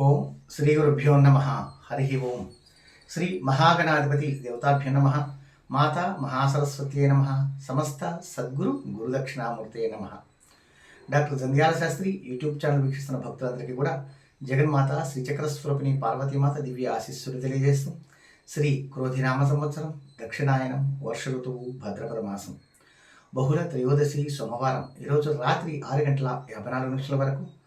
ఓం శ్రీ గురుభ్యో నమ. హరి ఓం. శ్రీ మహాగణాధిపతి దేవతాభ్యో నమ. మాత మహాసరస్వతి నమ. సమస్త సద్గురు గురుదక్షిణామూర్తే నమ. Doctor Jandhyala Shastri YouTube channel వీక్షిస్తున్న భక్తులందరికీ కూడా జగన్మాత శ్రీచక్రస్వరూపిణి పార్వతీమాత దివ్య ఆశీస్సులు తెలియజేస్తూ శ్రీ క్రోధినామ సంవత్సరం దక్షిణాయనం వర్ష ఋతువు భద్రపద మాసం. బహుళ త్రయోదశి సోమవారం ఈరోజు రాత్రి ఆరు గంటల యాభై నాలుగు నిమిషాల వరకు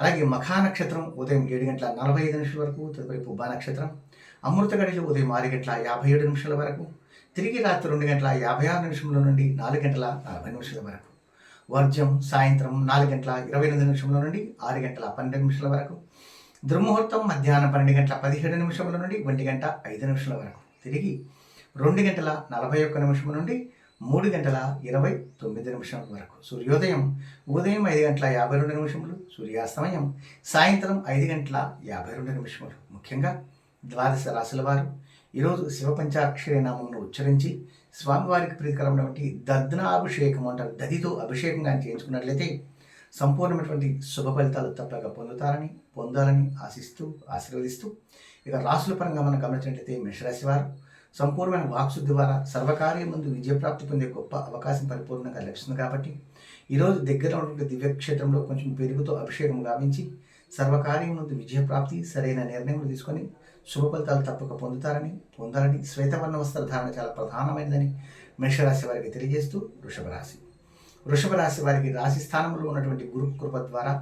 అలాగే మఖా నక్షత్రం ఉదయం ఏడు గంటల నలభై ఐదు నిమిషాల వరకు తదుపరి పుబ్బా నక్షత్రం అమృత గడిలు ఉదయం ఆరు గంటల యాభై ఏడు నిమిషాల వరకు తిరిగి రాత్రి రెండు గంటల యాభై ఆరు నిమిషంలో నుండి నాలుగు గంటల నలభై నిమిషాల వరకు వర్జం సాయంత్రం నాలుగు గంటల ఇరవై ఎనిమిది నిమిషంలో నుండి ఆరు గంటల పన్నెండు నిమిషాల వరకు దుర్ముహూర్తం మధ్యాహ్నం పన్నెండు గంటల పదిహేడు నిమిషముల నుండి ఒంటి గంట ఐదు నిమిషాల వరకు తిరిగి రెండు గంటల నలభై ఒక్క నిమిషం నుండి మూడు గంటల ఇరవై తొమ్మిది నిమిషం వరకు. సూర్యోదయం ఉదయం ఐదు గంటల యాభై రెండు నిమిషములు సూర్యాస్తమయం సాయంత్రం ఐదు గంటల యాభై రెండు నిమిషములు. ముఖ్యంగా ద్వాదశ రాశుల వారు ఈరోజు శివపంచాక్షరి నామమును ఉచ్చరించి స్వామివారికి ప్రీతికరమైనటువంటి దద్నాభిషేకం అంటారు. దదితో అభిషేకం కానీ చేయించుకున్నట్లయితే సంపూర్ణమైనటువంటి శుభ ఫలితాలు తప్పక పొందుతారని పొందాలని ఆశిస్తూ ఆశీర్వదిస్తూ ఇక రాసుల పరంగా మనం గమనించినట్లయితే మేషరాశి వారు సంపూర్ణమైన వాక్శుద్ధి ద్వారా సర్వకార్యం ముందు విజయప్రాప్తి పొందే గొప్ప అవకాశం పరిపూర్ణంగా లభిస్తుంది కాబట్టి ఈరోజు దగ్గర ఉన్నటువంటి దివ్యక్షేత్రంలో కొంచెం పెరుగుతో అభిషేకం గావించి సర్వకార్యం ముందు విజయప్రాప్తి సరైన నిర్ణయం తీసుకొని శుభ ఫలితాలు తప్పక పొందుతారని పొందాలని శ్వేతవర్ణ వస్త్రధారణ చాలా ప్రధానమైనదని మేషరాశి వారికి తెలియజేస్తూ వృషభ రాశి వృషభ రాశి వారికి రాశి స్థానంలో ఉన్నటువంటి గురు కృప ద్వారా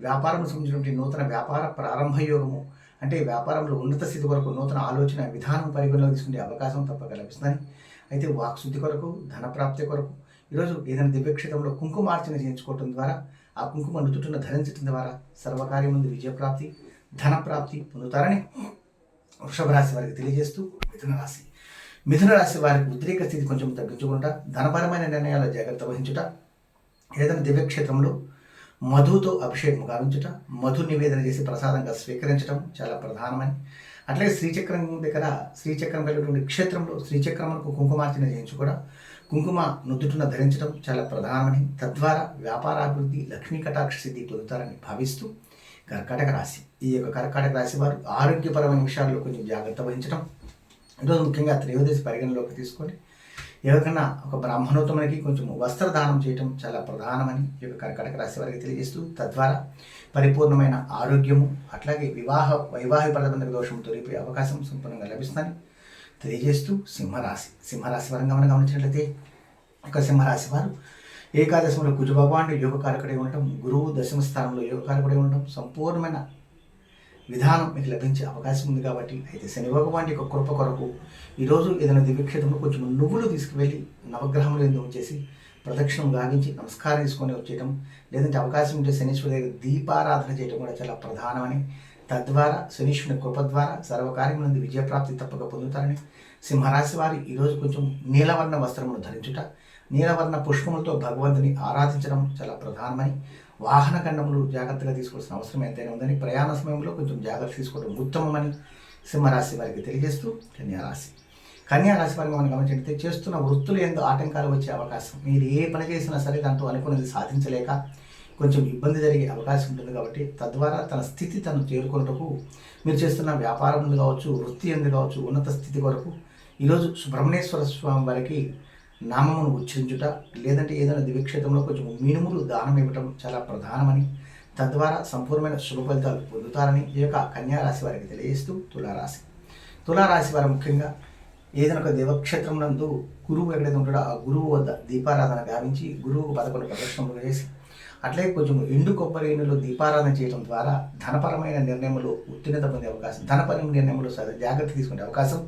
వ్యాపారం సంబంధించినటువంటి నూతన వ్యాపార ప్రారంభ యోగము అంటే వ్యాపారంలో ఉన్నత స్థితి కొరకు నూతన ఆలోచన విధానం పరిగణలోకి తీసుకునే అవకాశం తప్పక లభిస్తుందని. అయితే వాక్శుద్ధి కొరకు ధనప్రాప్తి కొరకు ఈరోజు ఏదైనా దివ్యక్షేత్రంలో కుంకుమార్చన చేయించుకోవటం ద్వారా ఆ కుంకుమ నుదుటిన ధరించడం ద్వారా సర్వకార్యముందు విజయప్రాప్తి ధనప్రాప్తి పొందుతారని వృషభ రాశి వారికి తెలియజేస్తూ మిథున రాశి. మిథున రాశి వారికి ఉద్రేక స్థితి కొంచెం తగ్గించుకుంటా ధనపరమైన నిర్ణయాల జాగ్రత్త వహించుట ఏదైనా దివ్యక్షేత్రంలో మధుతో అభిషేకం గావించుట మధు నివేదన చేసి ప్రసాదంగా స్వీకరించడం చాలా ప్రధానమని. అట్లాగే శ్రీచక్రం దగ్గర శ్రీచక్రం కలిగినటువంటి క్షేత్రంలో శ్రీచక్రములకు కుంకుమార్చన చేయించు కూడా కుంకుమ నుదుటిన ధరించడం చాలా ప్రధానమని. తద్వారా వ్యాపారాభివృద్ధి లక్ష్మీ కటాక్ష సిద్ధి పొందుతారని భావిస్తూ కర్కాటక రాశి. ఈ యొక్క కర్కాటక రాశి వారు ఆరోగ్యపరమైన విషయాల్లో కొంచెం జాగ్రత్త వహించడం ఈరోజు ముఖ్యంగా త్రయోదశి పరిగణలోకి తీసుకొని ఎవరికైనా ఒక బ్రాహ్మణోత్తమునికి కొంచెం వస్త్రదానం చేయటం చాలా ప్రధానమని ఈ యొక్క కర్కటక రాశి వారికి తెలియజేస్తూ తద్వారా పరిపూర్ణమైన ఆరోగ్యము అట్లాగే వివాహ వైవాహిక ప్రతిబంధక దోషం తొలిపే అవకాశం సంపూర్ణంగా లభిస్తుందని తెలియజేస్తూ సింహరాశి సింహరాశి పరంగా మనం గమనించినట్లయితే ఒక సింహరాశి వారు ఏకాదశంలో కుజ భగవానుడు యోగ ఉండటం గురువు దశమ స్థానంలో యోగ కారకుడై ఉండటం సంపూర్ణమైన విధానం మీకు లభించే అవకాశం ఉంది కాబట్టి అయితే శని భగవాన్ యొక్క కృప కొరకు ఈరోజు ఏదైనా దివ్యక్షేత్రంలో కొంచెం నువ్వులు తీసుకువెళ్ళి నవగ్రహములు ఎందుకు చేసి ప్రదక్షిణం గావించి నమస్కారం తీసుకొని వచ్చేయటం లేదంటే అవకాశం ఉంటే శనీశ్వరి దగ్గర దీపారాధన చేయడం కూడా చాలా ప్రధానమని. తద్వారా శనీశ్వరుని కృప ద్వారా సర్వకార్యం విజయప్రాప్తి తప్పక పొందుతారని. సింహరాశి వారి ఈరోజు కొంచెం నీలవర్ణ వస్త్రమును ధరించుట నీలవర్ణ పుష్పములతో భగవంతుని ఆరాధించడం చాలా ప్రధానమని. వాహన ఖండములు జాగ్రత్తగా తీసుకోవాల్సిన అవసరం ఎంతైనా ఉందని ప్రయాణ సమయంలో కొంచెం జాగ్రత్త తీసుకోవడం ఉత్తమమని సింహరాశి వారికి తెలియజేస్తూ కన్యారాశి. కన్యారాశి వారికి మనం గమనించినట్లయితే చేస్తున్న వృత్తులు ఎందు ఆటంకాలు వచ్చే అవకాశం. మీరు ఏ పని చేసినా సరే దాంట్లో అనుకున్నది సాధించలేక కొంచెం ఇబ్బంది జరిగే అవకాశం ఉంటుంది కాబట్టి తద్వారా తన స్థితి తను చేరుకున్నటకు మీరు చేస్తున్న వ్యాపారం కావచ్చు వృత్తి ఎందు కావచ్చు ఉన్నత స్థితి కొరకు ఈరోజు సుబ్రహ్మణ్యేశ్వర స్వామి వారికి నామమును ఉచ్చరించుట లేదంటే ఏదైనా దివ్యక్షేత్రంలో కొంచెం మినుములు దానం ఇవ్వటం చాలా ప్రధానమని తద్వారా సంపూర్ణమైన శుభ ఫలితాలు పొందుతారని ఈ యొక్క కన్యారాశి వారికి తెలియజేస్తూ తులారాశి. తులారాశి వారు ముఖ్యంగా ఏదైనా ఒక దేవక్షేత్రం నందు గురువు ఎక్కడైతే ఉంటాడో ఆ గురువు వద్ద దీపారాధన గావించి గురువుకు పదకొండు ప్రదర్శనలు చేసి అట్లే కొంచెం ఎండు కొబ్బరి దీపారాధన చేయడం ద్వారా ధనపరమైన నిర్ణయములు ఉత్తీర్ణత పొందే అవకాశం ధనపరమైన నిర్ణయంలో జాగ్రత్త తీసుకునే అవకాశం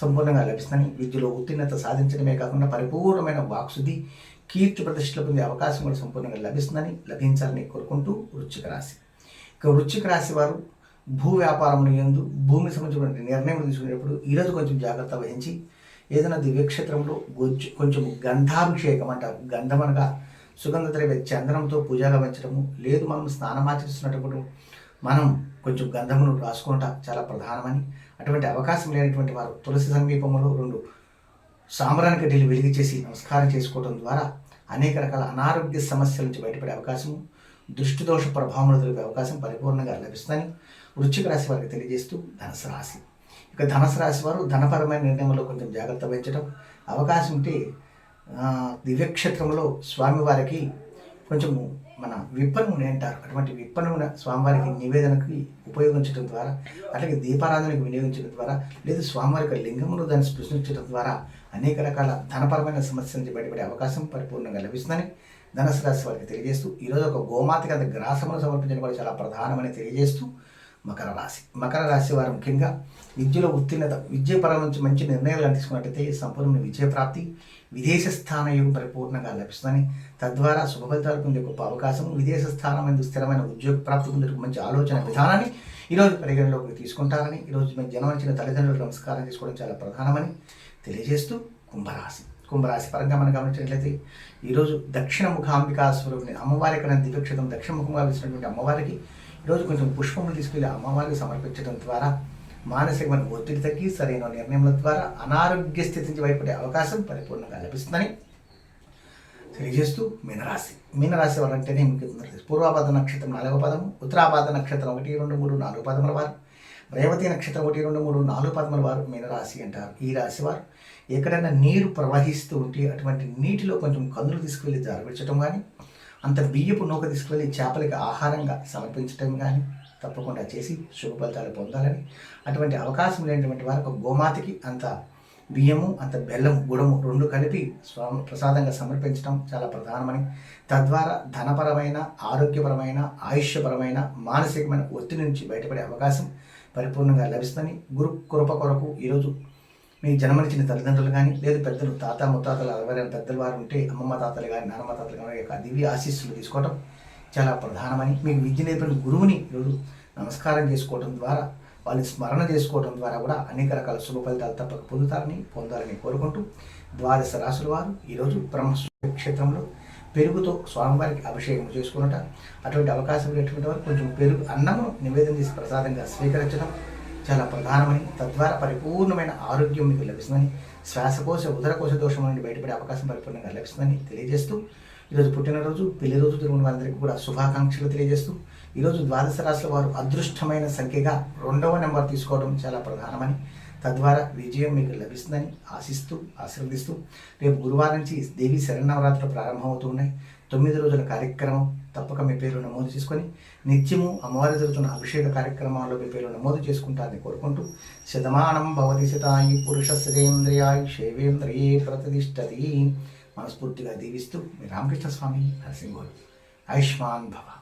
సంపూర్ణంగా లభిస్తుందని విద్యలో ఉత్తీర్ణత సాధించడమే కాకుండా పరిపూర్ణమైన వాక్సుది కీర్తి ప్రతిష్టలు పొందే అవకాశం కూడా సంపూర్ణంగా లభిస్తుందని లభించాలని కోరుకుంటూ వృశ్చిక రాశి. ఇక వృశ్చిక రాశి వారు భూ వ్యాపారంలో ఎందు భూమి సంబంధించిన నిర్ణయం తీసుకునేటప్పుడు ఈరోజు కొంచెం జాగ్రత్త వహించి ఏదైనా దివ్యక్షేత్రంలో కొంచెం గంధాభిషేకం అంటారు గంధం అనగా సుగంధ ద్రవ్య చందనంతో పూజాగా పెంచడము లేదు మనం స్నానమాచరిస్తున్నప్పుడు మనం కొంచెం గంధమును రాసుకుంటా చాలా ప్రధానమని. అటువంటి అవకాశం లేనటువంటి వారు తులసి సమీపంలో రెండు సాంబ్రాన్ని కడ్డీలు వెలిగి చేసి నమస్కారం చేసుకోవడం ద్వారా అనేక రకాల అనారోగ్య సమస్యల నుంచి బయటపడే అవకాశము దృష్టి దోష ప్రభావములు తెలిపే అవకాశం పరిపూర్ణంగా లభిస్తుందని వృశ్చిక రాశి వారికి తెలియజేస్తూ ధనసు రాశి. ఇక ధనసు రాశి వారు ధనపరమైన నిర్ణయంలో కొంచెం జాగ్రత్త వహించడం అవకాశం ఉంటే దివ్యక్షేత్రంలో స్వామివారికి కొంచెము మన విప్పనూనె అంటారు. అటువంటి విప్పనూనె స్వామివారికి నివేదనకి ఉపయోగించడం ద్వారా అట్లాగే దీపారాధనకు వినియోగించడం ద్వారా లేదా స్వామివారికి లింగమును దాన్ని స్పృశించడం ద్వారా అనేక రకాల ధనపరమైన సమస్యల నుంచి బయటపడే అవకాశం పరిపూర్ణంగా లభిస్తుందని ధనసు రాశి వారికి తెలియజేస్తూ ఈరోజు ఒక గోమాతకి అంత గ్రాసమును సమర్పించడం కూడా చాలా ప్రధానమని తెలియజేస్తూ మకర రాశి. మకర రాశి వారు ముఖ్యంగా విద్యలో ఉత్తీర్ణత విద్యపరం నుంచి మంచి నిర్ణయాలు తీసుకున్నట్టయితే సంపూర్ణ విజయ ప్రాప్తి విదేశ స్థాన యోగం పరిపూర్ణంగా లభిస్తుందని తద్వారా శుభ ఫలితాలు పొందే గొప్ప అవకాశం విదేశ స్థానం ఎందు స్థిరమైన ఉద్యోగ ప్రాప్తి పొందేందుకు మంచి ఆలోచన విధానాన్ని ఈరోజు పరిగణలోకి తీసుకుంటారని ఈరోజు మేము జన్మనిచ్చిన తల్లిదండ్రులకు నమస్కారం చేసుకోవడం చాలా ప్రధానమని తెలియజేస్తూ కుంభరాశి. కుంభరాశి పరంగా మనం గమనించినట్లయితే ఈరోజు దక్షిణ ముఖాంబికా స్వరూపిణి అమ్మవారి కన్నా దివ్యక్షేత్రం దక్షిణ ముఖంగా వేసినటువంటి అమ్మవారికి ఈరోజు కొంచెం పుష్పములు తీసుకెళ్ళి అమ్మవారికి సమర్పించడం ద్వారా మానసికమైన ఒత్తిడి తగ్గి సరైన నిర్ణయముల ద్వారా అనారోగ్య స్థితి నుంచి బయటపడే అవకాశం పరిపూర్ణంగా లభిస్తుందని తెలియజేస్తూ మీనరాశి. మీనరాశి వారు అంటేనే మీకు పూర్వాపాద నక్షత్రం నాలుగవ పదము ఉత్తరాపాద నక్షత్రం ఒకటి రెండు మూడు నాలుగు పదముల వారు రేవతి నక్షత్రం ఒకటి రెండు మూడు నాలుగు పదముల వారు మీనరాశి అంటారు. ఈ రాశి వారు ఎక్కడైనా నీరు ప్రవహిస్తూ ఉంటే అటువంటి నీటిలో కొంచెం కందులు తీసుకువెళ్ళి జారవించడం కానీ అంత బియ్యపు నూక తీసుకువెళ్ళి చేపలకి ఆహారంగా సమర్పించటం కానీ తప్పకుండా చేసి శుభ ఫలితాలు పొందాలని. అటువంటి అవకాశం లేనటువంటి వారికి ఒక గోమాతకి అంత బియ్యము అంత బెల్లం గుడము రెండు కలిపి స్వామి ప్రసాదంగా సమర్పించడం చాలా ప్రధానమని. తద్వారా ధనపరమైన ఆరోగ్యపరమైన ఆయుష్యపరమైన మానసికమైన ఒత్తిడి నుంచి బయటపడే అవకాశం పరిపూర్ణంగా లభిస్తుందని గురు కృప కొరకు ఈరోజు మీ జన్మనిచ్చిన తల్లిదండ్రులు కానీ లేదు పెద్దలు తాత ముత్తాతలు ఎవరైనా పెద్దలు వారు ఉంటే అమ్మమ్మ తాతలు కానీ నాన్నమ్మ తాతలు కానీ యొక్క దివ్య ఆశీస్సులు తీసుకోవటం చాలా ప్రధానమని మీకు విద్య నేర్పిన గురువుని ఈరోజు నమస్కారం చేసుకోవడం ద్వారా వాళ్ళు స్మరణ చేసుకోవడం ద్వారా కూడా అనేక రకాల శుభ ఫలితాలు తప్పక పొందుతారని పొందాలని కోరుకుంటూ ద్వాదశ రాసుల వారు ఈరోజు బ్రహ్మ క్షేత్రంలో పెరుగుతో స్వామివారికి అభిషేకం చేసుకున్నట అటువంటి అవకాశం లేటువంటి వారు కొంచెం పెరుగు అన్నము నివేదన చేసి ప్రసాదంగా స్వీకరించడం చాలా ప్రధానమని తద్వారా పరిపూర్ణమైన ఆరోగ్యం మీకు లభిస్తుందని శ్వాసకోశ ఉదరకోశ దోషం నుండి బయటపడే అవకాశం పరిపూర్ణంగా లభిస్తుందని తెలియజేస్తూ ఈరోజు పుట్టినరోజు పెళ్ళి రోజు తిరుగున్న వారందరికీ కూడా శుభాకాంక్షలు తెలియజేస్తూ ఈరోజు ద్వాదశ రాశుల వారు అదృష్టమైన సంఖ్యగా రెండవ నెంబర్ తీసుకోవడం చాలా ప్రధానమని తద్వారా విజయం మీకు లభిస్తుందని ఆశిస్తూ ఆశీర్వదిస్తూ రేపు గురువారం నుంచి దేవి శరణవరాత్రులు ప్రారంభమవుతున్నాయి తొమ్మిది రోజుల కార్యక్రమం తప్పక మీ పేరు నమోదు చేసుకొని నిత్యము అమ్మవారి జరుగుతున్న అభిషేక కార్యక్రమాల్లో మీ పేరు నమోదు చేసుకుంటారని కోరుకుంటూ శతమానం భవతి శతాయి పురుష శ్రేంద్రియాయి శైవేంద్రియే ప్రతిష్టతి. మనస్ఫూర్తిగా దీవిస్తూ మీ రామకృష్ణ స్వామి నరసింహుడు. ఆయుష్మాన్ భవ.